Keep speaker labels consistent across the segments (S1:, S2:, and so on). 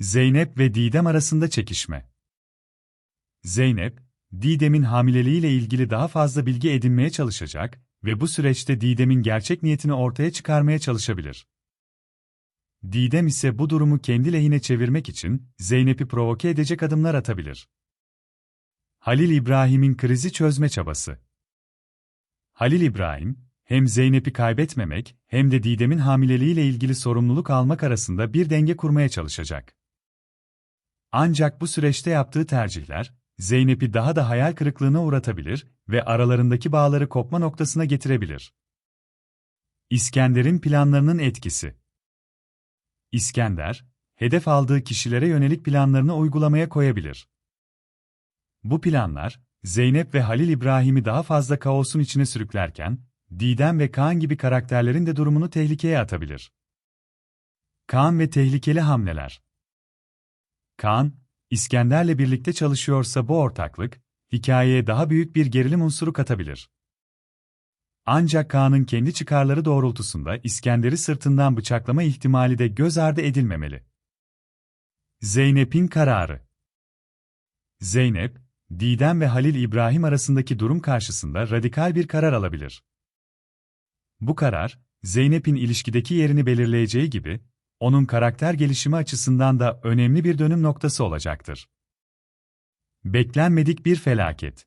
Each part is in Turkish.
S1: Zeynep ve Didem arasında çekişme. Zeynep, Didem'in hamileliğiyle ilgili daha fazla bilgi edinmeye çalışacak ve bu süreçte Didem'in gerçek niyetini ortaya çıkarmaya çalışabilir. Didem ise bu durumu kendi lehine çevirmek için Zeynep'i provoke edecek adımlar atabilir. Halil İbrahim'in krizi çözme çabası. Halil İbrahim, hem Zeynep'i kaybetmemek hem de Didem'in hamileliğiyle ilgili sorumluluk almak arasında bir denge kurmaya çalışacak. Ancak bu süreçte yaptığı tercihler, Zeynep'i daha da hayal kırıklığına uğratabilir ve aralarındaki bağları kopma noktasına getirebilir. İskender'in planlarının etkisi İskender, hedef aldığı kişilere yönelik planlarını uygulamaya koyabilir. Bu planlar, Zeynep ve Halil İbrahim'i daha fazla kaosun içine sürüklerken, Didem ve Kaan gibi karakterlerin de durumunu tehlikeye atabilir. Kaan ve tehlikeli hamleler Kaan, İskender'le birlikte çalışıyorsa bu ortaklık, hikayeye daha büyük bir gerilim unsuru katabilir. Ancak Kaan'ın kendi çıkarları doğrultusunda İskender'i sırtından bıçaklama ihtimali de göz ardı edilmemeli. Zeynep'in kararı Zeynep, Didem ve Halil İbrahim arasındaki durum karşısında radikal bir karar alabilir. Bu karar, Zeynep'in ilişkideki yerini belirleyeceği gibi, onun karakter gelişimi açısından da önemli bir dönüm noktası olacaktır. Beklenmedik bir felaket.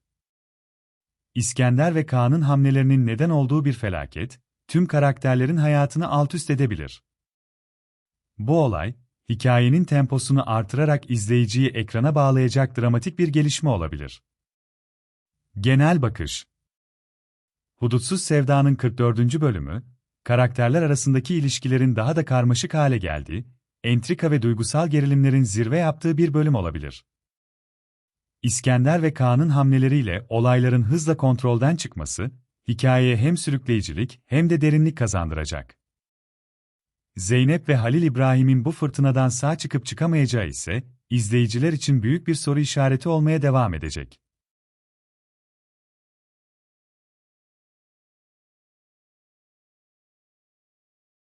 S1: İskender ve Kaan'ın hamlelerinin neden olduğu bir felaket, tüm karakterlerin hayatını altüst edebilir. Bu olay, hikayenin temposunu artırarak izleyiciyi ekrana bağlayacak dramatik bir gelişme olabilir. Genel bakış Hudutsuz Sevda'nın 44. bölümü, karakterler arasındaki ilişkilerin daha da karmaşık hale geldiği, entrika ve duygusal gerilimlerin zirve yaptığı bir bölüm olabilir. İskender ve Kaan'ın hamleleriyle olayların hızla kontrolden çıkması, hikayeye hem sürükleyicilik hem de derinlik kazandıracak. Zeynep ve Halil İbrahim'in bu fırtınadan sağ çıkıp çıkamayacağı ise, izleyiciler için büyük bir soru işareti olmaya devam edecek.